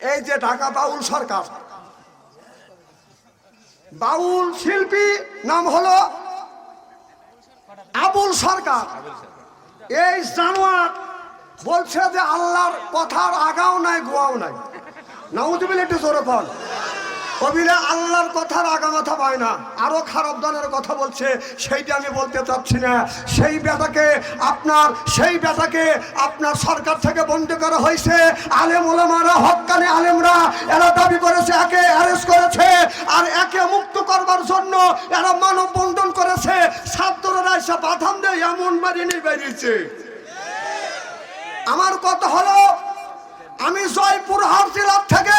এই যে ঢাকা বাউল সরকার। বাউল শিল্পী নাম হলো আবুল সরকার। এই জানোয়ার বলছে যে আল্লাহর কথার আগাও নাই, গোয়াও নাই। নাউজুবিল একটু জোরে কবিরা আল্লাহর কথার আগা মাথা পায় না। আরও খারাপ দলের কথা বলছে, সেইটা আমি বলতে চাচ্ছি না। সেই বেটাকে আপনার, সেই বেটাকে আপনার সরকার থেকে বন্ধ করা হয়েছে। আলেম ওলামারা, হকানি আলেমরা, এরা দাবি করেছে, একে অ্যারেস্ট করেছে, আর একে মুক্ত করবার জন্য এরা মানব বন্ধন করেছে। ছাত্ররা এসে বাধাম দিয়ে, এমন বাড়ি বেরিয়েছে। আমার কথা হলো, আমি জয়পুর হাট জেলার থেকে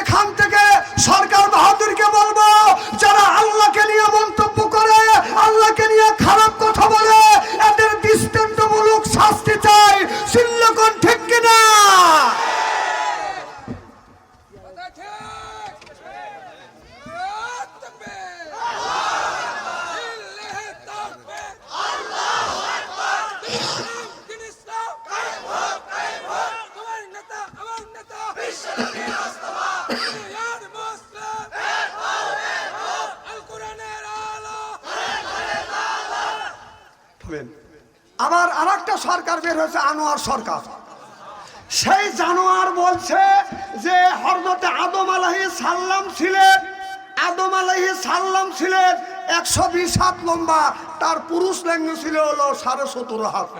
এখান থেকে সরকার বাহাদুরকে বলব, যারা আল্লাহকে নিয়ে মন্তব্য করে, আল্লাহকে নিয়ে খারাপ কথা বলে, এদের দৃষ্টান্তমূলক শাস্তি চাই সিল্লকন ঠিক কিনা কথা ঠিক তাকবীর ইল্লাহ তাকবীর আল্লাহু আকবার দিন ইসলাম কায়েম হোক কায়েম হোক তোমার নেতা আমার নেতা বিশ্বনবী মুস্তাফা ইয়ার মুসলিম এক হও এক হও আল কোরআনের আলো থামেন। আবার আর একটা সরকার বের হয়েছে আনোয়ার সরকার। সেই জানোয়ার বলছে যে হরমতে আদম আলাহি সাল্লাম ছিলেন, আদম আলাহি সাল্লাম ছিলেন একশো বিশ হাত লম্বা, তার পুরুষ লেঙ্গ ছিল হলো সাড়ে সতেরো হাত।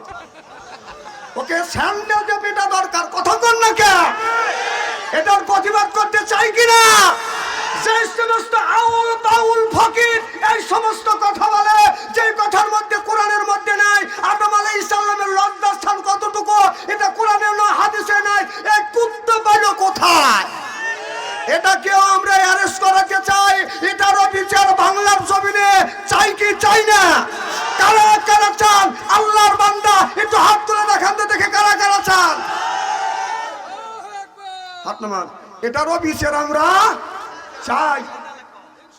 ওকে স্যান্ডেল যে পেটা দরকার, কথা কর না কে? এটার প্রতিবাদ করতে চাই কিনা? যে সমস্ত আউল তাউল ফকির এই সমস্ত কথা বলে যে কথার মধ্যে কোরআনের মধ্যে নাই আদম আলাই ইসলামের লজ্জাস্থান কতটুকু এটা কোরআনের না হাদিসে নাই এই কুত্তে পাইল কোথায় এটা কেউ আমরা অ্যারেস্ট করাতে চাই এটারও বিচার বাংলার জমিনে চাই কি চাই না কারা কারা চান আল্লাহর বান্দা একটু হাত তুলে দেখান তো দেখে কারা কারা চান আল্লাহু আকবার হাত নামান এটারও বিচার আমরা চাই।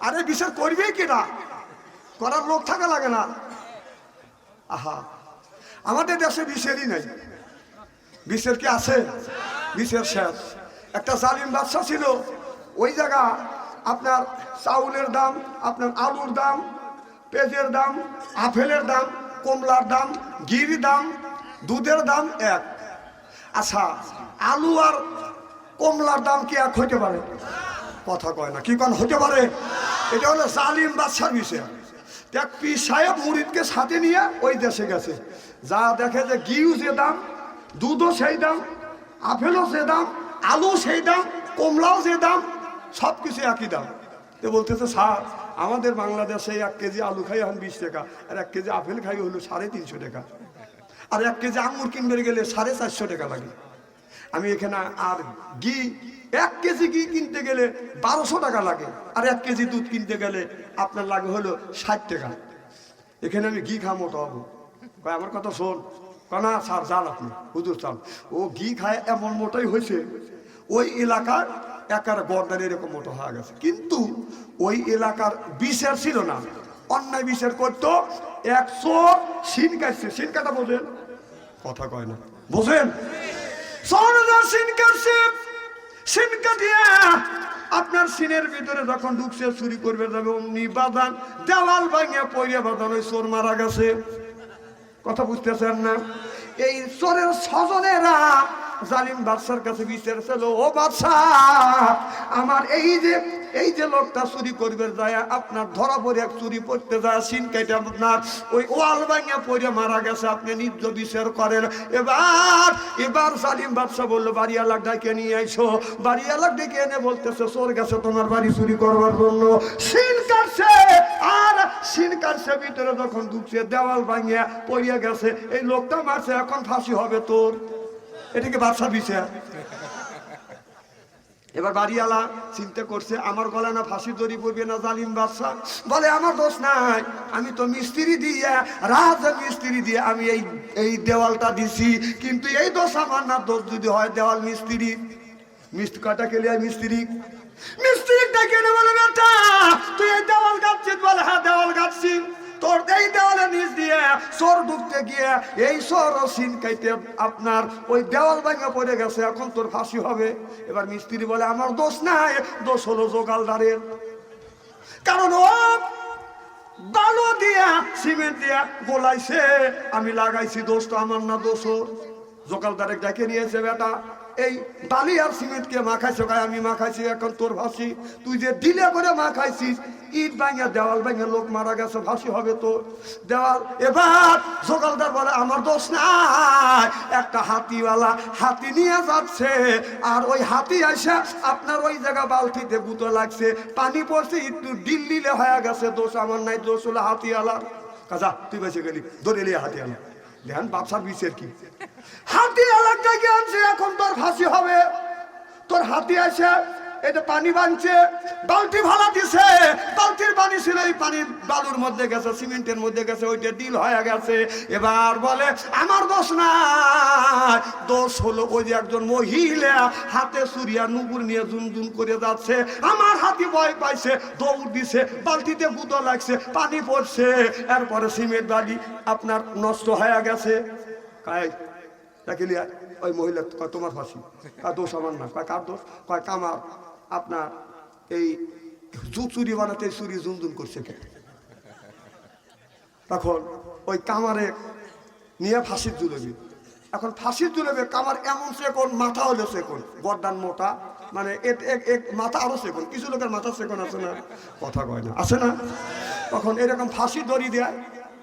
আরে বিচার করবে কিনা? করার লোক থাকা লাগে না। আহা, আমাদের দেশে বিচারই নেই। বিচার কি আছে? বিচার শেষ। একটা জালিম বাদশা ছিল, ওই জায়গা আপনার চাউলের দাম, আপনার আলুর দাম, পেঁয়াজের দাম, আপেলের দাম, কমলার দাম গির দাম, দুধের দাম এক। আচ্ছা আলু আর কমলার দাম কি এক হইতে পারে? কথা কয় না, কি কোন হতে পারে? এটা হলো জালিম বাদশার বিষয়। দেখ পি সাহেব মুরিদকে সাথে নিয়ে ওই দেশে গেছে। যা দেখে যে গিউ যে দাম, দুধও সেই দাম, আপেলও যে দাম, আলু সেই দাম, কমলাও যে দাম সব কিছু একই দাম। তো বলতেছে, স্যার, আমাদের বাংলাদেশে এক কেজি আলু খাই এখন বিশ টাকা, আর এক কেজি আপেল খাই হলো সাড়ে তিনশো টাকা। আর এক কেজি আঙুর কিনবে গেলে সাড়ে চারশো টাকা লাগে। আমি এখানে আর ঘি, এক কেজি ঘি কিনতে গেলে বারোশো টাকা লাগে, আর এক কেজি দুধ কিনতে গেলে আপনার লাগে হলো ষাট টাকা। এখানে আমি ঘি খা মোটা হব। আমার কথা শোন। কনা স্যার, যান আপনি, হুজুর চান ও ঘি খায় এমন মোটাই হয়েছে, ওই এলাকার একার গর্দান এরকম মোটা হয়ে গেছে। কিন্তু ওই এলাকার বিচার ছিল না। অন্যায় বিচার করতো, একশো সিন কাটছে সিন কাটা বোঝেন? কথা কয় না। বোঝেন? আপনার সিনের ভিতরে যখন ঢুকছে, চুরি করবে যাবে, অমনি বাদান দেওয়াল ভাঙিয়া পড়িয়া বাদান ওই চোর মারা গেছে। কথা বুঝতেছেন না? এই চোরের স্বজনেরা জালিম বাদশার কাছে বিচার ছিল ও বাদশাহ আমার এই যে এই যে লোকটা চুরি করবে যায়, আপনার ধরা পড়ে এক চুরি করতে যায়, সিন কেটে আপনার ওই ওয়াল ভাঙিয়া পড়ে মারা গেছে, আপনি নিজ বিচার করেন। এবার এবার জালিম বাদশাহ বলল বাড়িওয়ালা ডাকে নিয়ে আইসো। বাড়িওয়ালা ডেকে এনে বলতেছে, চোর গেছে তোমার বাড়ি চুরি করবার জন্য। সিন কাটছে, আর সিন কাটছে, ভিতরে যখন ঢুকছে, দেওয়াল ভাঙিয়া পড়িয়া গেছে, এই লোকটা মারছে, এখন ফাঁসি হবে তোর। এটাকে বাদশা বিচার এবার বাড়িওয়ালা চিন্তা করছে, আমার গলা না ফাঁসি দড়ি পড়বে না জালিম বাদশা বলে, আমার দোষ নাই, আমি তো মিস্ত্রি দিয়ে, রাজ মিস্ত্রি দিয়ে আমি এই এই দেওয়ালটা দিছি, কিন্তু এই দোষ আমার না। দোষ যদি হয় দেওয়াল মিস্ত্রি। মিস্ত্রি কাটা কেলে মিস্ত্রি মিস্ত্রি ডেকে বলে, বেটা, তুই এই দেওয়াল গাচ্ছিস বলে হ্যাঁ দেওয়াল গাচ্ছি তোর নিচ দিয়ে, চোর গিয়ে এই চোর আপনার ওই দেওয়াল পড়ে গেছে, এখন তোর হবে। এবার মিস্ত্রি বলে, আমার দোষ নাই, দোষ হলো জোগালদারের। কারণ ও বালু দিয়া, সিমেন্ট দিয়া গোলাইছে, আমি লাগাইছি দোষ, তো আমার না দোষ ওর। জোকালদারে ডেকে নিয়েছে বেটা। এই বালি আর সিমেন্টকে মাখাইছো গায়ে, আমি মাখাইছি এখন তোর ভাসি তুই যে দিলে করে মাখাইছিস ইট ভাঙে দেওয়াল ভাঙে লোক মারা গেছে ভাসি হবে তোর। দেওয়াল, এবার জোকালদার বলে, আমার দোষ নাই, একটা হাতিওয়ালা হাতি নিয়ে যাচ্ছে, আর ওই হাতি এসে আপনার ওই জায়গা বালতিতে গুঁতো লাগছে। পানি পড়ছে, একটু ডিল্লিলে হয়ে গেছে, দোষ আমার নাই, দোষ হলো হাতিওয়ালা কাজা, তুই বেঁচে গেলি নিয়ে হাতিওয়ালা। ধ্যান বাপসার বিষের কি? হাতি জায়গায় আনছে এখন তোর ফাঁসি হবে। তোর হাতি আছে এটা পানি বালতির পানি মধ্যে গেছে, সিমেন্টের মধ্যে গেছে, ওইটা ডিল হয়ে গেছে। এবার বলে, আমার দোষ নাই। দোষ হলো ওই যে একজন মহিলা, হাতে সুরিয়া নুপুর নিয়ে জুন জুন করে যাচ্ছে। আমার হাতি ভয় পাইছে, দৌড় দিছে, বালতিতে গুঁতো লাগছে, পানি পড়ছে। এরপরে সিমেন্ট বালি আপনার নষ্ট হয়ে গেছে। রাখিলি ওই মহিলা, কয়, তোমার ফাঁসি। দোষ আমার না। কয়, কার দোষ? কয়, কামার। আপনার এই চুরি বানাতে চুরি জুনজুন করছে কে? তখন ওই কামারে নিয়ে ফাঁসির জুলেবি এখন ফাঁসির জুলেবে কামার এমন সেকন, মাথা হলো সেকন, গরদান মোটা মানে মাথা আরও সেকন, কিছু লোকের মাথা সেকন আছে না, কথা কয় না, আছে না? তখন এরকম ফাঁসি দড়ি দেয়,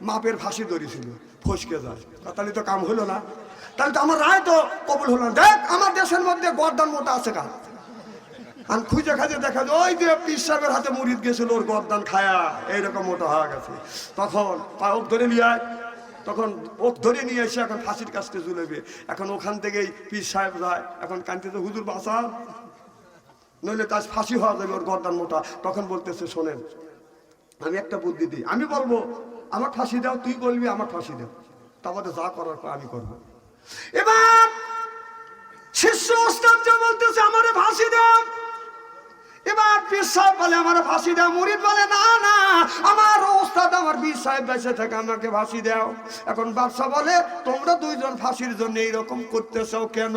মাপের ফাঁসি দড়ি ছিল, ফসকে যায়। তাহলে তো কাম হলো না। তাহলে তো আমার রায় তো কবল হলো না। দেখ, আমার দেশের মধ্যে গরদান মোটা আছে কার? আর খুঁজে খাজে দেখা যায়, ওই যে পিস সাহেবের হাতে মুড়িদ গেছিল, ওর গরদান খায়া। এইরকম মোটা হয়ে গেছে। তখন পায়ক ধরে নিয়ে আয়। তখন ওক ধরে নিয়ে এসে এখন ফাঁসির কাছতে ঝুলেবে। এখন ওখান থেকেই পিস সাহেব যায়, এখন কান্তিতে হুজুর বাসা নইলে তার ফাঁসি হওয়া যাবে, ওর গরদান মোটা। তখন বলতেছে, শোনেন, আমি একটা বুদ্ধি দিই। আমি বলব, আমার ফাঁসি দাও, তুই বলবি, আমার ফাঁসি দাও। তারপরে যা করার পর আমি করব। এবার শিষ্য ওস্তাদ যে বলতেছে, আমারে ফাঁসি দাও। এবার পীর সাহেব বলে, আমার ফাঁসি দাও। মুরিদ বলে, না না, আমার ওস্তাদ, আমার বীর সাহেব বেঁচে থেকে, আমাকে ফাঁসি দাও। এখন বাদশা বলে, তোমরা দুইজন ফাঁসির জন্য এইরকম করতেছো কেন?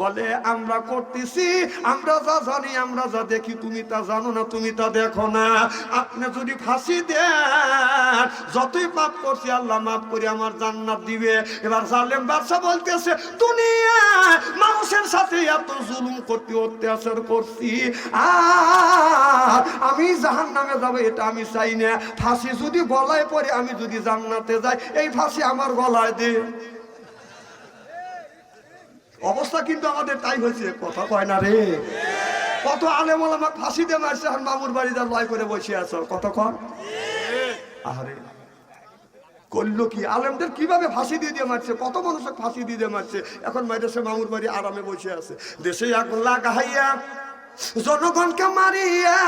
বলে, আমরা করতেছি, আমরা যা জানি, আমরা যা দেখি, তুমি তা জানো না, তুমি তা দেখো না। আপনি যদি ফাঁসি দেন, যতই পাপ করছি, আল্লাহ মাফ করে আমার জান্নাত দিবে। এবার জালেম বাদশা বলতেছে, দুনিয়া মানুষের সাথে এত জুলুম করতে, অত্যাচার করছি, আর আমি জাহান নামে যাব, এটা আমি চাই না। ফাঁসি যদি গলায় পড়ে, আমি যদি জান্নাতে যাই, এই ফাঁসি আমার গলায় দে। অবস্থা কিন্তু আমাদের তাই হয়েছে, কথা কয় না রে। কত আলেম আমাকে ফাঁসি দিয়ে মারছে, আর মামুর বাড়ি যা লয় করে বসে আছো কত কন আরে করল কি? আলেমদের কীভাবে ফাঁসি দিয়ে দিয়ে মারছে? কত মানুষকে ফাঁসি দিয়ে দিয়ে মারছে? এখন মাইরেছে মামুর বাড়ি আরামে বসে আছে। দেশে আগুন লাগাইয়া জনগণকে মারিয়া,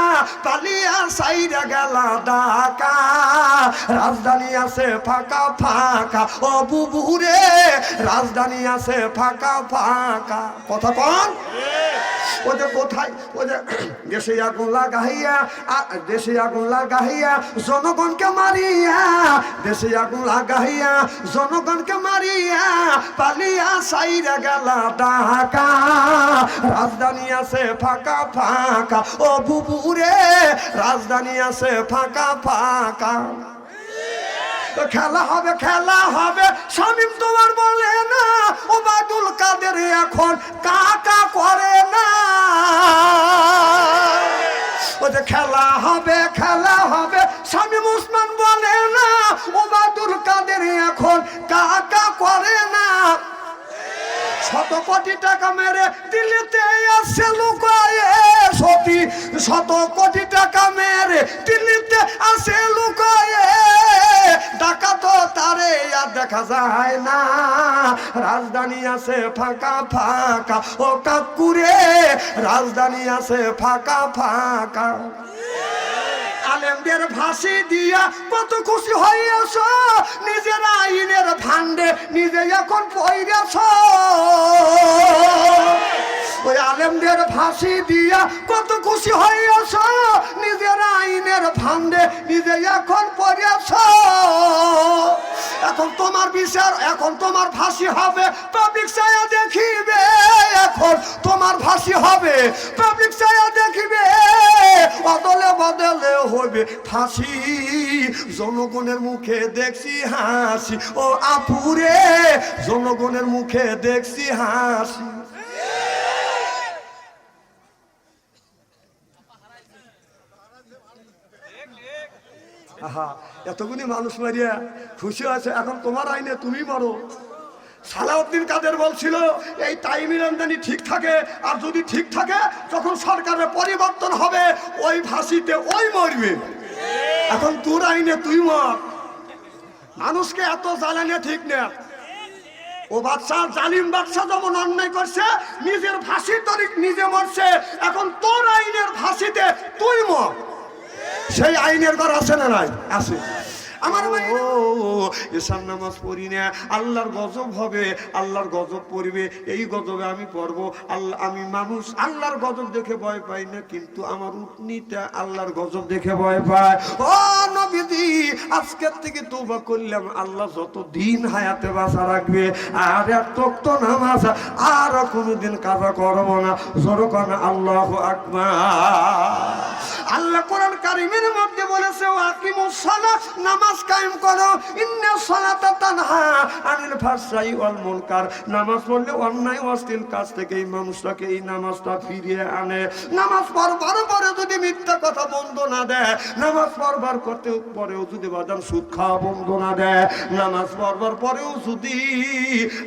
পালিয়া সাইরা গেলা ডাকা রাজধানী আছে ফাঁকা ফাঁকা। ও বুবুরে, রাজধানী আছে ফাঁকা ফাঁকা। কথা কন ওদের কোথায়? ওদের দেশে আগুন লাগাইয়া দেশে আগুন লাগাইয়া, জনগণকে মারিয়া, দেশে আগুন লাগাইয়া, জনগণকে মারিয়া, পালিয়া সাইরা গেলা ঢাকা। রাজধানী আছে ফাঁকা ফাঁকা। ও বুবুরে রাজধানী আছে ফাঁকা ফাঁকা। খেলা হবে খেলা হবে। শামিম তোমার বলে না ও বাদুল কাদের এখন কাকা করে না। ও যে খেলা হবে খেলা হবে, শামিম উসমান বলে না ও বাদুল কাদের এখন কাকা করে না। শত কোটি টাকা মেরে দিল্লিতে আসছে লুকায়ে সতী, শত কোটি দেখা যায় না। রাজধানী আছে ফাঁকা ফাঁকা। ও কাকুরে, রাজধানী আছে ফাঁকা ফাঁকা। আলেমদের ফাঁসি দিয়া কত খুশি হইয়াছ? নিজের আইনের ভান্ডে নিজে এখন পইরেছ ওই আলেমদের ফাঁসি দিয়া কত খুশি হইয়াছ? নিজের আইনের ফান্ডে নিজে এখন পড়িয়াছ। এখন তোমার বিচার, এখন তোমার ফাঁসি হবে পাবলিক ছায়া দেখিবে। এখন তোমার ফাঁসি হবে পাবলিক ছায়া দেখিবে। বদলে বদলে হবে ফাঁসি। জনগণের মুখে দেখছি হাসি। ও আপুরে জনগণের মুখে দেখছি হাসি। আহা এতগুলি মানুষ মারিয়া খুশি আছে এখন তোমার আইনে তুমি মারো। সালাউদ্দিন কাদের বলছিল, এই টাইমের আমদানি ঠিক থাকে, আর যদি ঠিক থাকে, যখন সরকারের পরিবর্তন হবে, ওই ফাঁসিতে ওই মরবে। এখন তোর আইনে তুই মর। মানুষকে এত জ্বালানো ঠিক না। ও বাচ্চা, জালিম বাচ্চা যেমন অন্যায় করছে, নিজের ফাঁসির তরিক নিজে মরছে, এখন তোর আইনের ফাঁসিতে তুই মর। সেই আইনের ঘর আছে না নাই? আছে। আমার এসার নামাজ পড়ি না, আল্লাহর গজব হবে, আল্লাহর গজব পড়বে, এই গজবে আমি পড়ব। আল্লাহ, আমি মানুষ, আল্লাহর গজব দেখে ভয় পাই না, কিন্তু আমার উটনিটা আল্লাহর গজব দেখে ভয় পায়। ও নবীদি আজকের থেকে তোবা করলাম আল্লাহ যত দিন হায়াতে বাসা রাখবে, আর এত তো নামাজ আর কোনোদিন কাজা করব না। জোর কর আল্লাহ আকবার। আল্লাহ কোরআন কারিমের মধ্যে বলেছে আকিমুস সালাত নামাজ কায়েম করো। ইন্না সালাতা তানহা আনিল ফাহশাই ওয়াল মুনকার। নামাজ পড়লে অন্যায়, অশ্লীল কাজ থেকে এই মানুষটাকে এই নামাজটা ফিরিয়ে আনে। নামাজ পড়বার পরে যদি মিথ্যা কথা বন্ধ না দেয়, নামাজ পড়বার করতে পরেও যদি বাদাম সুদ খাওয়া বন্ধ না দেয়, নামাজ পড়বার পরেও যদি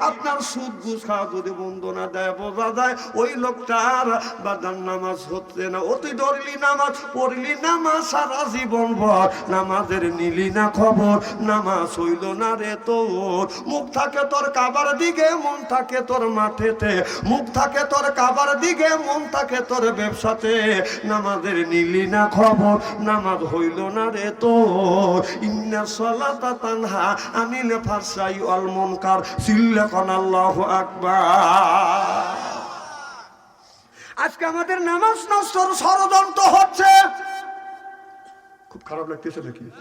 আপনার সুদ ঘুষ খাওয়া যদি বন্ধ না দেয়, বোঝা যায় ওই লোকটার বাদাম নামাজ হচ্ছে না। অতি ধরলি নামাজ পড়লি নামাজ সারা জীবন ভর। নামাজের নিলি না খবর, নামাজ হইল না রে তোর। মুখ থাকে তোর কাবার দিকে, মন থাকে তোর মাঠেতে। মুখ থাকে তোর কাবার দিকে, মন থাকে তোর ব্যবসাতে। নামাজের নিলি না খবর, নামাজ হইল না রে তোর। ইন্না সলাতা তানহা আনিলে ফারসাই অল মনকার। সিল্লাকন আল্লাহু আকবার। আজকে আমাদের নামাজ নষ্টর ষড়যন্ত্র হচ্ছে। খুব খারাপ লাগতেছে নাকি?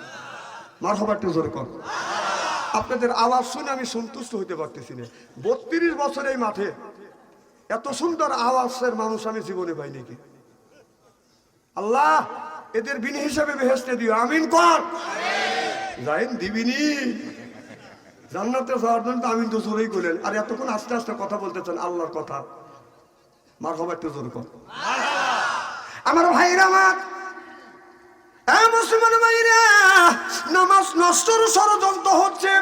কর। আপনাদের আওয়াজ শুনে আমি সন্তুষ্ট হইতে পারতেছি না। বত্রিশ বছর এই মাঠে এত সুন্দর আওয়াজের মানুষ আমি জীবনে পাই নাকি? আল্লাহ, এদের বিনি হিসাবে বেহেস্তে দিও। আমিন কর। যাইন দিবিনি। জান্নাতে যাওয়ার জন্য আমিন তো জোরেই করলেন আর এতক্ষণ আস্তে আস্তে কথা বলতেছেন আল্লাহর কথা। মার হবার একটু জোর কর। আমার ভাইরা আমার। মুসলমান ভাইরা নামাজ নষ্টর ষড়যন্ত্র হচ্ছে।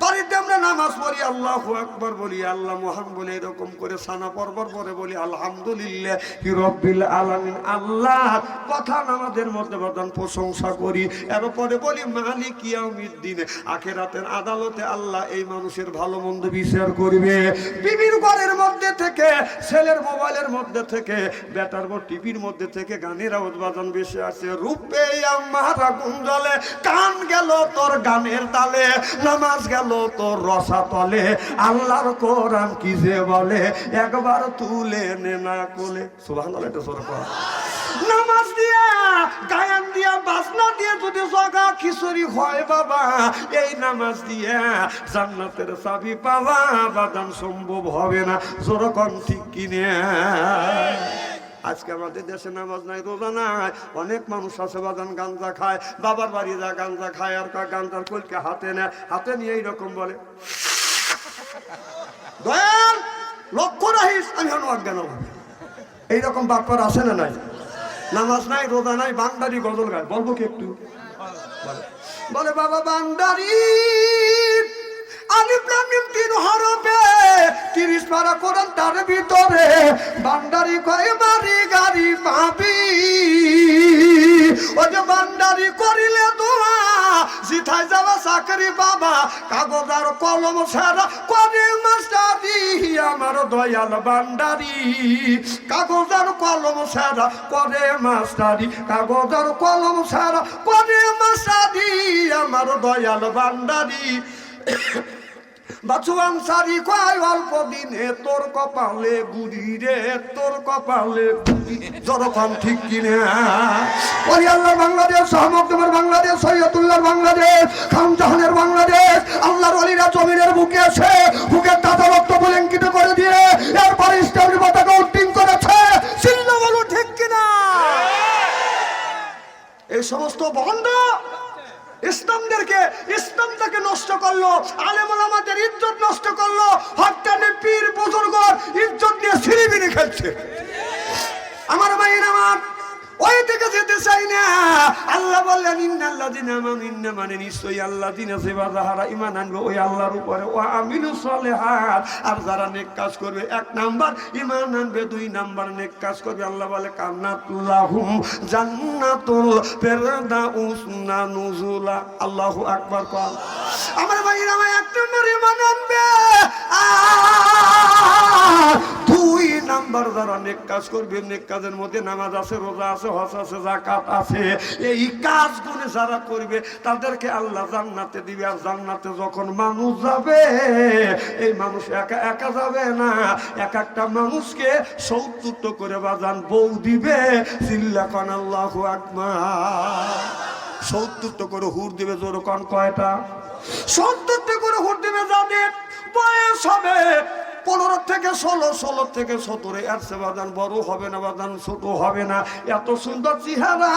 বাড়িতে আমরা নামাজ পড়ি, আল্লাহ একবার বলি, আল্লাহ মহান বলে, এরকম করে সানা পরবার পরে বলি, আলহামদুলিল্লাহ রব্বিল আলামিন, আল্লাহ কথা নামাজের মধ্যে বদান প্রশংসা করি। এরপরে বলি, মালিক ইয়াউমিদ্দিন, আখেরাতের আদালতে আল্লাহ এই মানুষের ভালো মন্দ বিচার করবে। বিবির ঘরের মধ্যে থেকে, ছেলের মোবাইলের মধ্যে থেকে, বেটার বর টিভির মধ্যে থেকে গানের বাজান বেশি আছে রূপে আমার আগুন জ্বলে, কান গেল তোর গানের তালে, নামাজ গেল তোর রসা তলে। আল্লাহর কোরআন কি যে বলে? একবার তুলে নে না কোলে। সুবহানাল্লাহ এটা সরে নামাজ দিয়া, গায়ান দিয়া, বাজনা দিয়ে যদি জগা খিচুড়ি হয় বাবা, এই নামাজ দিয়া জান্নাতের চাবি পাওয়া বাদাম সম্ভব হবে না। জোরকম ঠিক কিনে? আজকে আমাদের দেশে নামাজ নাই, রোজা নাই। অনেক মানুষ আছে বাদান গাঞ্জা খায়, বাবার বাড়ি যা গাঞ্জা খায়, আর কা গাঞ্জার কলকে হাতে নেয়, হাতে নিয়ে এইরকম বলে। দয়াল, লক্ষ্য রাখিস, আমি হন অজ্ঞান। এইরকম বাক্যর আছে না নাই? নামাজ নাই, রোজা নাই, বান্দারি গজল গায়। বলব কি একটু? বলে। বলে, বাবা, বান্দারি। আলিফ লাম মিম তিন হরফে, তিরিশ পারা কোরআন তার ভিতরে। বান্দারি কয়, বাড়ি গাড়ি পাবি। ও যে বান্দারি করিলে দোয়া, জিথায় যাওয়া চাকরি বাবা কাগজ আর কলম ছাড়া করে মাস্টারি, আমার দয়াল বান্দারি। কাগজ আর কলম ছাড়া করে মাস্টারি, কাগজ আর কলম ছাড়া করে মাস্টারি, আমার দয়াল বান্দারি। বাছু আনসারি কয় অল্প দিনে তোর কপালে গুড়ি রে, তোর কপালে গুড়ি। যখন ঠিক কিনে। ওই আল্লাহ বাংলাদেশ সহমকদমের বাংলাদেশ সৈয়দুল্লাহ বাংলাদেশ খানজাহানের বাংলাদেশ, আল্লাহর অলিরা জমিনের বুকে এসে বুকের দাদা রক্ত বুলেঙ্কিত করে দিয়ে এরপর ইসলামের পতাকা উত্তীর্ণ করেছে। চিল্ল বলো ঠিক কিনা? এই সমস্ত বন্ধ ইসলামদেরকে, ইসলামটাকে নষ্ট করল, আলেমুল আমাদের ইজ্জত নষ্ট করল হকানি পীর বুজুর্গ ইজ্জত নিয়ে সিঁড়িবিনি খেলছে। আমার ভাই আমার ওই দিকে যেতে চাই না। আল্লাহ বললেন মানে নিশ্চয়ই আল্লাযিনা সেবা যারা নেক কাজ করবে, এক নাম্বার ঈমান আনবে, দুই নাম্বার আল্লাহ বলে, কান্নাতুল্লাহুম আমার ভাইয়েরা, আমার নম্বর দুই নাম্বার যারা নেক কাজ করবে, নেক কাজের মধ্যে নামাজ আছে, রোজা হজ আছে জাকাত আছে, এই কাজগুলো যারা করবে, তাদেরকে আল্লাহ জান্নাতে দিবে। আর জান্নাতে যখন মানুষ যাবে, এই মানুষ একা একা যাবে না। এক একটা মানুষকে সত্তরটা করে বাজান বউ দিবে চিল্লাখন আল্লাহু আকবার। সত্তরটা করে হুর দিবে জোরকন কয়টা? সত্তরটা করে হুর দিবে যাদের বয়স হবে পনেরো থেকে ষোলো ষোলো থেকে সতেরো, এর সে বাদান বড় হবে না বাদান ছোট হবে না। এত সুন্দর চেহারা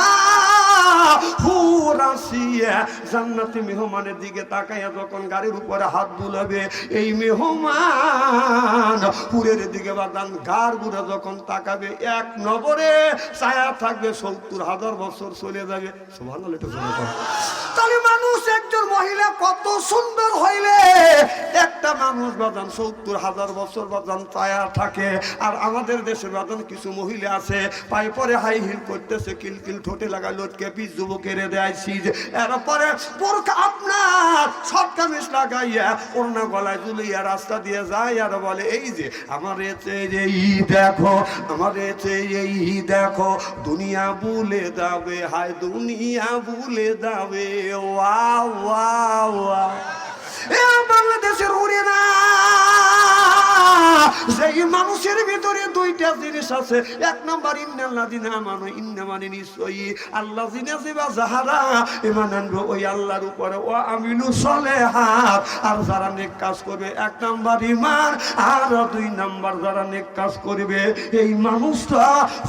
জান্নাতি মেহমানের দিকে তাকাইয়া যখন গাড়ির উপরে হাত বুলাবে, এই মেহমান পুরের দিকে বাদান গার বুড়ে যখন তাকাবে, এক নবরে ছায়া থাকবে, সত্তর হাজার বছর চলে যাবে। তাহলে মানুষ একজন মহিলা কত সুন্দর হইলে, একটা মানুষ বাদান সত্তর হাজার বছর বাদান ছায়া থাকে। আর আমাদের দেশে বাদান কিছু মহিলা আছে, পায়ে পরে হাই হিল করতেছে কিলকিল ঠোঁটে লাগা লটকে পিস যুবকের দেয় সিজ। এরপরে বোরকা আপনার সব কামিজ লাগাইয়া ওড়না গলায় ঝুলিয়া রাস্তা দিয়ে যায় আর বলে, এই যে, আমার এতে এই দেখো, আমার এতে এই দেখো, দুনিয়া ভুলে যাবে, হায় দুনিয়া ভুলে যাবে ওয়া ওয়া ওয়া বাংলাদেশের উড়ে না। সেই মানুষের ভিতরে দুইটা জিনিস আছে। এক নাম্বার মানু নিশ্চয়ই আল্লাহ যাহারা ইমান ওই আল্লাহর উপরে ও আমিনু সলেহাত আর যারা নেক কাজ করবে, এক নাম্বার ইমান আর দুই নাম্বার যারা নেক কাজ করবে, এই মানুষটা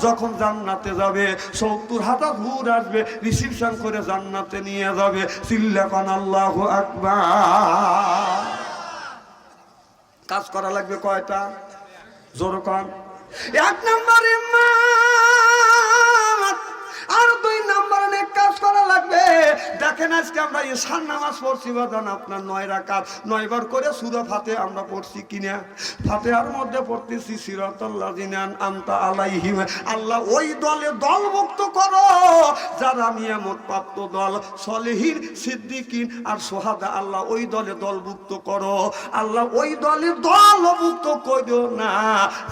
যখন জান্নাতে যাবে, সত্তর হাজার ঘুর আসবে রিসিপশন করে জান্নাতে নিয়ে যাবে। সিল্লাকান আল্লাহ আকবার। কাজ করা লাগবে কয়টা? জোর কম এক নম্বর মা আর দুই নম্বর করা লাগবে। দেখেন আজকে আমরা ঈশান নামাজ পড়ছি বাদান আপনার নয় রাকাত। নয়বার করে সুরা ফাতে আমরা পড়ছি কিনা? ফাতেহার মধ্যে পড়তেছি সিরাতাল্লাহ জিনান আলাইহিম। আল্লাহ ওই দলে দলভুক্ত করো, যারা নিয়ামত প্রাপ্ত দল। সলেহীন, সিদ্দিকিন আর সোহাদা, আল্লাহ ওই দলে দলভুক্ত করো। আল্লাহ ওই দলে দলভুক্ত করো না।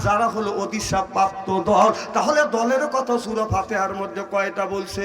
যারা হলো অদিশা প্রাপ্ত দল। তাহলে দলের কথা সুরা ফাতেহার মধ্যে কয়টা বলছে?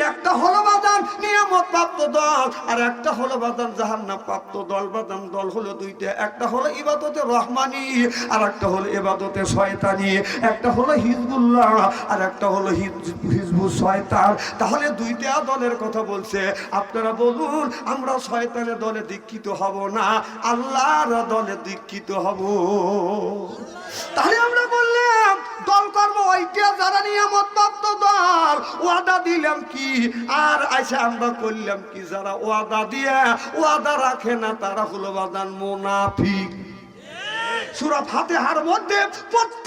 একটা প্রাপ্ত দল, আর একটা প্রাপ্ত দল। হলো দুইটা, একটা রহমানি, আর একটা শয়তানি। একটা আর একটা হলো তাহলে দুইটা দলের কথা বলছে। আপনারা বলুন, আমরা শয়তানের দলে দীক্ষিত হব না, আল্লাহর দলে দীক্ষিত হব। তাহলে আমরা বললাম দল করব, ওইটা যারা নিয়ামত প্রাপ্ত দল, ওয়াদা দিলাম কি? আর আইসা আমরা করলাম কি? যারা ওয়াদা দিয়ে ওয়াদা রাখে না, তারা হলো বাদান মোনাফিক। সুরা ফাতেহার মধ্যে, প্রত্যেক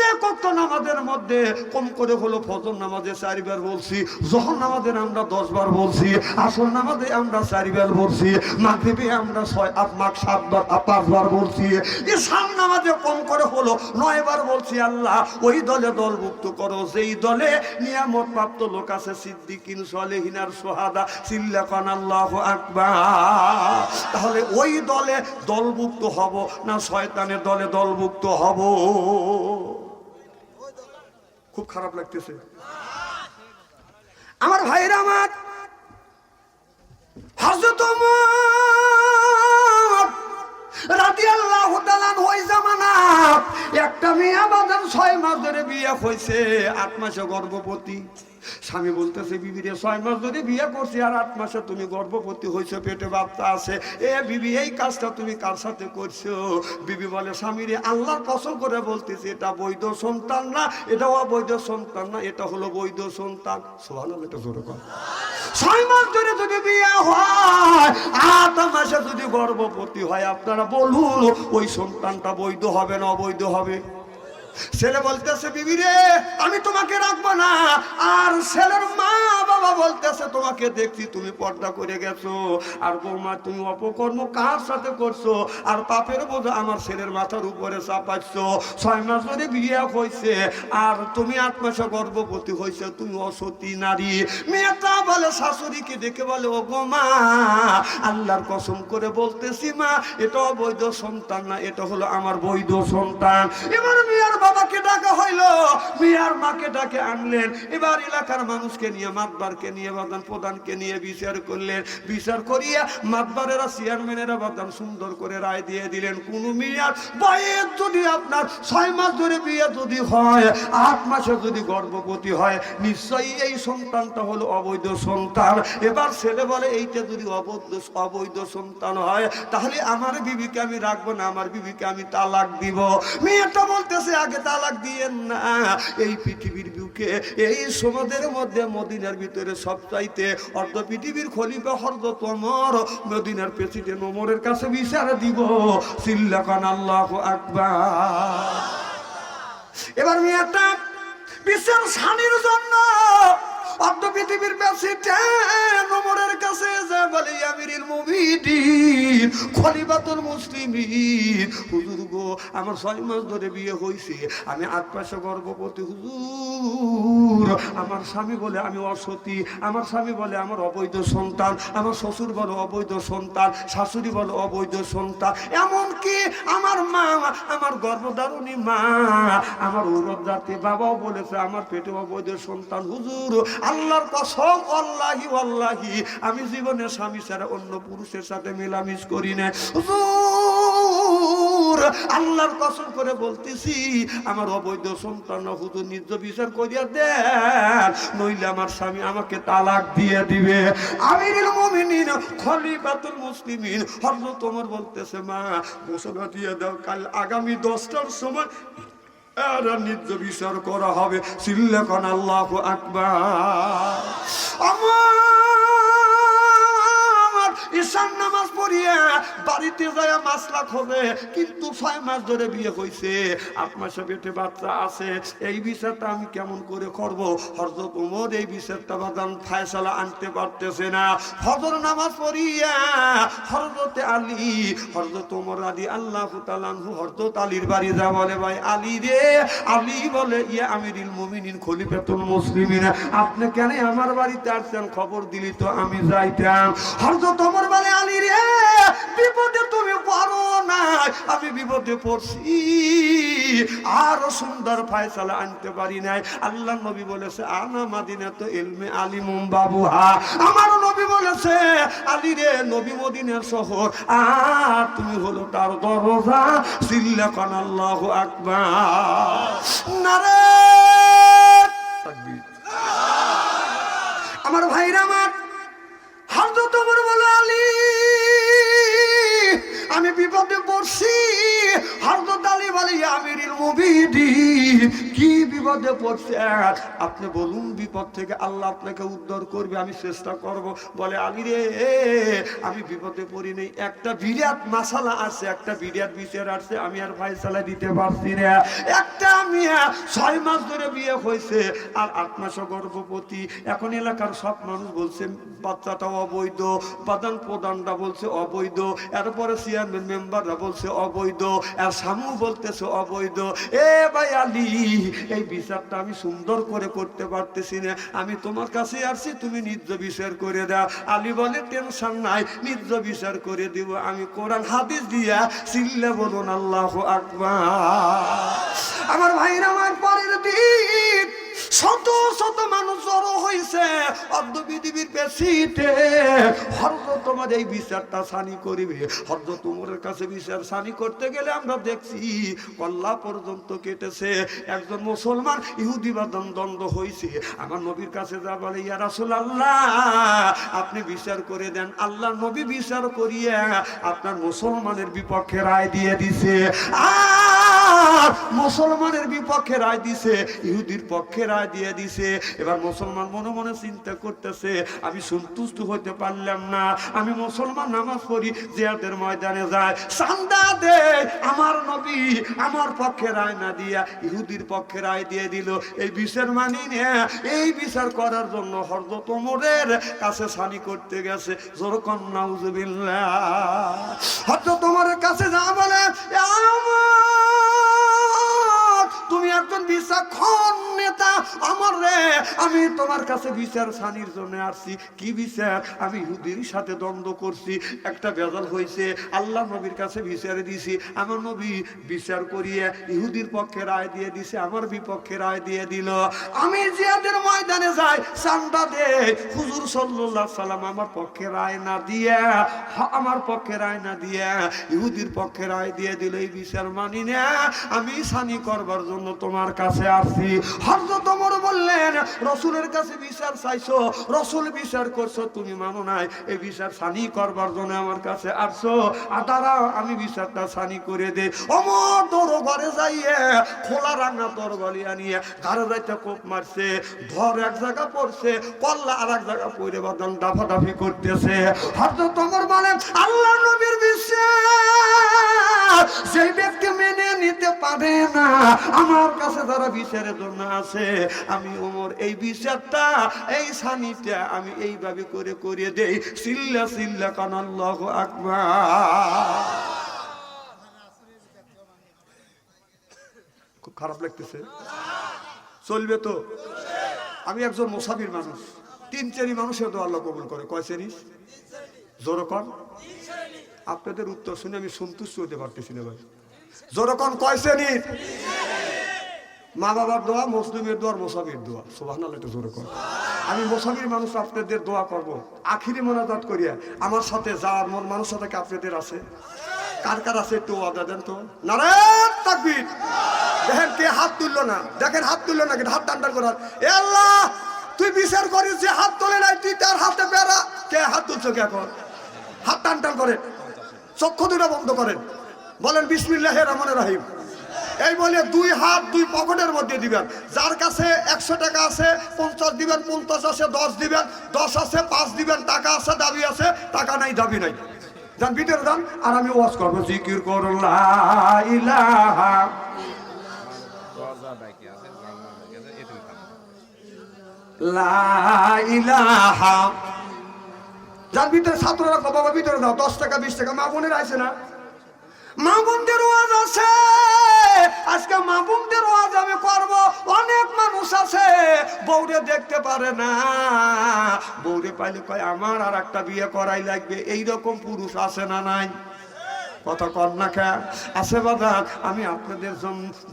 নামাজের মধ্যে কম করে হলো ফজর নামাজে চারবার বলছি, জহর নামাজের আমরা দশ বার বলছি, আসর নামাজে আমরা চারবার বলছি, মাগরিবে আমরা ছয়, আট মাস, সাতবার পাঁচবার বলছি। ইসাম নামাজে কম করে হলো নয়বার বলছি, আল্লাহ, ওই দলে দলভুক্ত করো, যেই দলে নিয়ামত প্রাপ্ত লোক আছে, সিদ্দিকিন সলেহিনার সোহাদা সিল্লাকান আল্লাহ আকবার। তাহলে ওই দলে দলভুক্ত হব না শয়তানের দলে দলভুক্ত হব। খুব খারাপ লাগতেছে। আমার ভাইরা আমার জামানা একটা মেয়ে বাদাম ছয় মাস ধরে বিয়ে হয়েছে, আট মাসে গর্ভবতী। স্বামী বলতেছে, বিবি রে, ছয় মাস ধরে বিয়ে করছি আর আট মাসে তুমি গর্ভবতী হয়েছে, পেটে বাচ্চা আছে। এ বিবি, এই কাজটা তুমি কার সাথে করছ? বিবি বলে, স্বামী রে আল্লাহর কসম করে বলতেছে, এটা বৈধ সন্তান না, এটা অবৈধ সন্তান না, এটা হলো বৈধ সন্তান। সোহান এটা জোরে কর। ছয় মাস ধরে যদি বিয়ে হয়, আট মাসে যদি গর্ভবতী হয়, আপনারা বলুন, ওই সন্তানটা বৈধ হবে না অবৈধ হবে? ছেলে বলতেছে, বিবি রে, আমি তোমাকে রাখব না। আর ছেলের মা বাবা বলতেছে, তোমাকে দেখছি, তুমি পর্দা করে গেছো। আর বৌমা, তুমি অপকর্ম কার সাথে করছ? আর পাপের বোঝা আমার ছেলের মাথার উপরে চাপাচ্ছ। ছয় মাস ধরে বিয়ে হয়েছে আর তুমি আট মাসে গর্ভবতী হয়েছে তুমি অসতী নারী। মেয়েটা বলে, শাশুড়িকে দেখে বলে ও গো মা, আল্লাহর কসম করে বলতেছি মা, এটা অবৈধ সন্তান না, এটা হলো আমার বৈধ সন্তান। এবার মিয়ার বাবাকে ডাকা হইল, মিয়ার মাকে ডাকে আনলেন। এবার এলাকার মানুষকে নিয়ে, মাতবারকে নিয়ে, বাদান প্রধানকে নিয়ে বিচার করলেন। বিচার করিয়া মাতবারেরা চেয়ারম্যানেরা বাদান সুন্দর করে রায় দিয়ে দিলেন। কোন মিয়ার বয়ের যদি আপনার, ছয় মাস ধরে বিয়ে যদি হয়, আট মাসে যদি গর্ভবতী হয়, নিশ্চয়ই এই সন্তানটা হলো অবৈধ সন্তান। এবার ছেলে বলে, এইটা যদি অবৈধ অবৈধ সন্তান হয়, তাহলে আমার বিবিকে আমি রাখব না, আমার বিবিকে আমি তালাক দিব। মেয়েটা বলতেছে আগে তালাক দিয়েন না। এই পৃথিবীর বুকে, এই সমাজের মধ্যে মদিনার ভিতরে সবচাইতে অর্ধ পৃথিবীর খলিফা হর্দ তোমার মদিনার প্রেসিডেন্ট ওমরের কাছে বিচার দিব। সিল্লাকান আল্লাহ আকবার। এবার মেয়েটা বিশ্বের স্বামীর জন্য অর্ধ পৃথিবীর প্রেসিডেন্ট ওমরের কাছে যে বলে, আমিরুল মুমিনিন, খলিফাতুল মুসলিমিন। হুজুর গো, আমার ছয় মাস ধরে বিয়ে হয়েছে আমি আট মাসে গর্ভবতী, হুজুর। আমার স্বামী বলে আমি অসতী, আমার স্বামী বলে আমার অবৈধ সন্তান, আমার শ্বশুর বলে অবৈধ সন্তান, শাশুড়ি বলে অবৈধ সন্তান। এমনকি আমার মা, আমার গর্ভধারণী মা, আমার জাতি বাবাও বলেছে, আমার পেটে অবৈধ সন্তান, হুজুর, আল্লাহর কসম আল্লাহি আল্লাহি আমি জীবনে স্বামী ছাড়া অন্য পুরুষের সাথে মেলামিশ করি না হুজুর! আল্লাহর কসম করে বলতেছি, আমার অবৈধ সন্তান হুজুর নিজ বিচার করিয়া দেন, নইলে আমার স্বামী আমাকে তালাক দিয়ে দিবে। খলিফাতুল মুসলিমিন বলতেছে, মা, ঘোষণা দিয়ে দাও, কাল আগামী দশটার সময় আর বিচার করা হবে। আল্লাহ আকবার। আমার ঈশান নামাজ পড়িয়া বাড়িতে যায় মাসলা খোঁজে কিন্তু ছয় মাস ধরে বিয়ে হয়েছে আট মাসে পেটে বাচ্চা আছে, এই বিচারটা আমি কেমন করে করব? হরজত উমর এই বিচারটা বাদান ফায়সালা আনতে পারতেছে না। ফজর নামাজ পড়িয়া হরজতে আলী হরজত উমর আলী আল্লাহ তালানহু হরজত আলীর বাড়ি যা বলে, ভাই আলী রে, আলী বলে ইয়ে আমিরুল মুমিনিন, খলিফাতুল মুসলিমিন, আপনি কেন আমার বাড়িতে আসছেন? খবর দিলি তো আমি যাইতাম। হরজত ওমর বলে আলী রে, বিপদে তুমি পারো না আমি বিপদে পড়ছি। আরও সুন্দর ফায়সালা আনতে পারি নাই। আল্লাহ নবী বলেছে, আনা মাদিনা তো এলমে আলিমুম বাবুহা। আমার নবী বলেছে, আলী রে, নবী মদিনার শহর, আর তুমি হলো তার দরজা। সিল্লাকান আল্লাহ আকবার। আমার ভাইরা আমার, হযরত আমি বিপদে পড়ছি। আপনি বলুন, বিপদ থেকে আল্লাহ আপনাকে উদ্ধার করবে, আমি চেষ্টা করব। বলে, আলী রে, আমি বিপদে পড়ি নেই। একটা বিরাট মাসালা আছে, একটা বিরাট বিচার আছে, আমি আর ফাইসালা দিতে পারছি না। একটা মেয়ে ছয় মাস ধরে বিয়ে হয়েছে, আর আট মাসও গর্ভবতী। এখন এলাকার সব মানুষ বলছে, বাচ্চাটা অবৈধ। প্রধান প্রধানরা বলছে, অবৈধ। এরপরে চেয়ারম্যান মেম্বাররা বলছে, অবৈধ। আর সামু বলতেছো, অবৈধ। এ ভাই আলী, এই বিচারটা আমি সুন্দর করে করতে পারতেছি না। আমি তোমার কাছে আসছি, তুমি নিজ বিচার করে দাও। আলী বলে, টেনশন নাই, নিজ বিচার করে দিব। আমি কোরআন, হাদিস দিয়া চিল্লে বলুন, আল্লাহ আকবার। আমার ভাইরা আমার পরের দিন শত শত মানুষ জড়ো হয়েছে অর্ধ পৃথিবীর পেশিতে হরদ তোমার এই বিচারটা সানি করিবে। হরদ তোমার কাছে বিচার সানি করতে গেলে আমরা দেখছি, কল্লা পর্যন্ত কেটেছে। একজন মুসলমান ইহুদি বাদন দ্বন্দ্ব হয়েছে আমার নবীর কাছে যা বলে, ইয়া রাসূল আল্লাহ আপনি বিচার করে দেন। আল্লাহ নবী বিচার করিয়া আপনার মুসলমানের বিপক্ষে রায় দিয়ে দিছে। আর মুসলমানের বিপক্ষে রায় দিছে, ইহুদির পক্ষে রায় দিয়ে দিছে। এবার মুসলমান মনে মনে চিন্তা করতেছে, আমি সন্তুষ্ট হতে পারলাম না, আমি মুসলমান নামাজ পড়ি, জিয়াদের ময়দানে যায়। চান্দা দে, আমার নবী আমার পক্ষে রায় না দিয়া ইহুদির পক্ষে রায় দিয়ে দিল। এই বিচার মানি নে, এই বিচার করার জন্য হরদত ওমরের কাছে সানি করতে গেছে। জোরকন নাউজুবিল্লাহ। হরদত ওমরের কাছে যা বলে আমার 啊 তুমি একজন বিচক্ষণ নেতা। আমার রে, আমি তোমার কাছে বিচার সানির জন্য আসছি। কি বিচার? আমি ইহুদির সাথে দ্বন্দ্ব করছি। একটা বেজাল হয়েছে। আল্লাহ নবীর কাছে বিচার দিছি। আমার নবী বিচার করিয়ে ইহুদির পক্ষে রায় দিয়ে দিছে। আমার বিপক্ষে রায় দিয়ে দিল। আমি জিয়াদের ময়দানে যাই, চান্দা দে হুজুর সাল্লাল্লাহু সাল্লাম আমার পক্ষে রায় না দিয়ে আমার পক্ষে রায় না দিয়ে ইহুদির পক্ষে রায় দিয়ে দিল। এই বিচার মানি না। আমি সানি করবার জন্য তোমার কাছে আসছি। হযরত ওমর বললেন, রসুলের কাছে বিচার চাইছো, রসুল বিচার করছ, তুমি মানো নাই। এই বিচার সানি করবার জন্য আমার কাছে আসছো। আর দাঁড়াও, আমি বিচারটা সানি করে দে অমর তোর ঘরে যাইয়ে খোলা রান্না তোর গলিয়া নিয়ে ঘরে যাইতে কোপ মারছে, ধর এক জায়গা পড়ছে, কল্লা আর এক জায়গা পড়ে বাদন দাফাদাফি করতেছে। হয়তো তোমার মানে আল্লাহ নবীর বিশ্বাস সেই ব্যক্তি মেনে নিতে পারে না আমার কাছে যারা বিচারের জন্য আছে, আমি ওমর, এই বিচারটা, এই সানিটা আমি এইভাবে করে করে দেই। সিল্লা সিল্লা কানাল্লাহ আকবার। খুব খারাপ লাগতেছে। চলবে তো? আমি একজন মুসাফির মানুষ। তিন শ্রেণি মানুষের তো আল্লাহ কবুল করে। কয় শ্রেণি? জোরো কর আপনাদের উত্তর শুনে আমি সন্তুষ্ট হতে পারতেছি না ভাই। জোরো কর কয় শ্রেণির? মা বাবার দোয়া, মুসলিমের দোয়া, আর মোসাফির দোয়া। সোভান একটু জোরে কর। আমি মোসাফির মানুষ আপনাদের দোয়া করব। আখিরি মোনাজাত করিয়া আমার সাথে যাওয়ার মন মানুষ সাথে আপনাদের আছে। কার কার আছে একটু ওয়াদা দেন তো? নারায়ণ তাকবীর। দেখেন কে হাত তুললো না। দেখেন হাত তুললো না হাত টান টান করার এ আল্লাহ, তুই বিচার করিস যে হাত তোলে নাই, তুই তার হাতে বেড়া কে হাত তুলছো কে এখন? হাত টান টান করেন চক্ষু দুটা বন্ধ করেন। বলেন বিসমিল্লাহ রহমান রাহিম। এই বলে দুই হাত দুই পকেটের মধ্যে দিবেন। যার কাছে একশো টাকা আছে, পঞ্চাশ দিবেন, পঞ্চাশ আছে, দশ দিবেন, দশ আছে, পাঁচ দিবেন, টাকা আছে, দাবি আছে, টাকা নাই, দাবি নাই। যান, ভিতরে যান, আর আমি ওয়াজ করব। জিকির করলা ইলাহা। দরজা ডাকি আছে জানলা ডাকি আছে এটুকু থাকবে লা ইলাহা। যার ভিতরে ছাত্ররা কো বাবা ভিতরে দাও, দশ টাকা, বিশ টাকা, মা বোনের আছে না? মা ওয়াজ আছে। আজকে মা ওয়াজ আমি করব। অনেক মানুষ আছে, বউরে দেখতে পারে না। বউরে পাইলে কয়, আমার আর একটা বিয়ে করাই লাগবে। এইরকম পুরুষ আছে না নাই? কথা কর না খা আছে বাদান আমি আপনাদের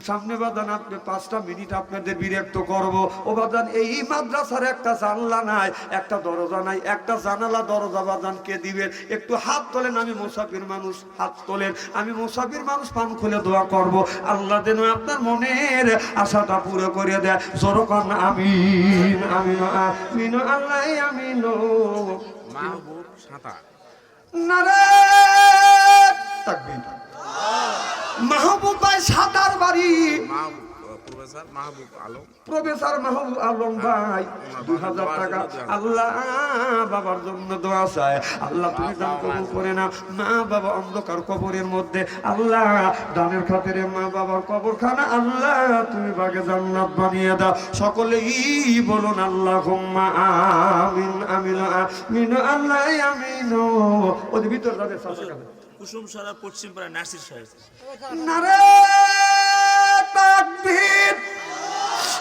সামনে বাদান আপনি পাঁচটা মিনিট আপনাদের বিরক্ত করব। ও বাদান এই মাদ্রাসার একটা জানলা নাই একটা দরজা নাই একটা জানালা দরজা বাদান কে দিবেন একটু হাত তোলেন আমি মুসাফির মানুষ হাত তোলেন। আমি মুসাফির মানুষ পান খুলে দোয়া করব। আল্লাহ যেন আপনার মনের আশাটা পুরো করে দেয়। জোরকন আমিন আমিন আমিন আল্লাহ আমিন মাহবুব সাঁতার। নারে তাকবীর মাহবুব ভাই সাতার বাড়ি। প্রফেসর মাহবুব আলম। আলম ভাই দুই হাজার টাকা। আল্লাহ বাবার জন্য দোয়া চায়। আল্লাহ তুমি দান কবুল করে না মা বাবা অন্ধকার কবরের মধ্যে। আল্লাহ দানের খাতিরে মা বাবার কবরখানা। আল্লাহ তুমি বাগে জান্নাত বানিয়ে দাও। সকলেই বলুন আল্লাহ আমিন আমিন আমিন আল্লাহ আমিন। ওদের ভিতর তাদের কুসুম সারা পশ্চিম পাড়া নাসির সাহেব।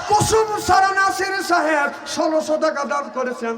কুসুম সারা নাসির সাহেব ষোলোশো টাকা দাম করেছেন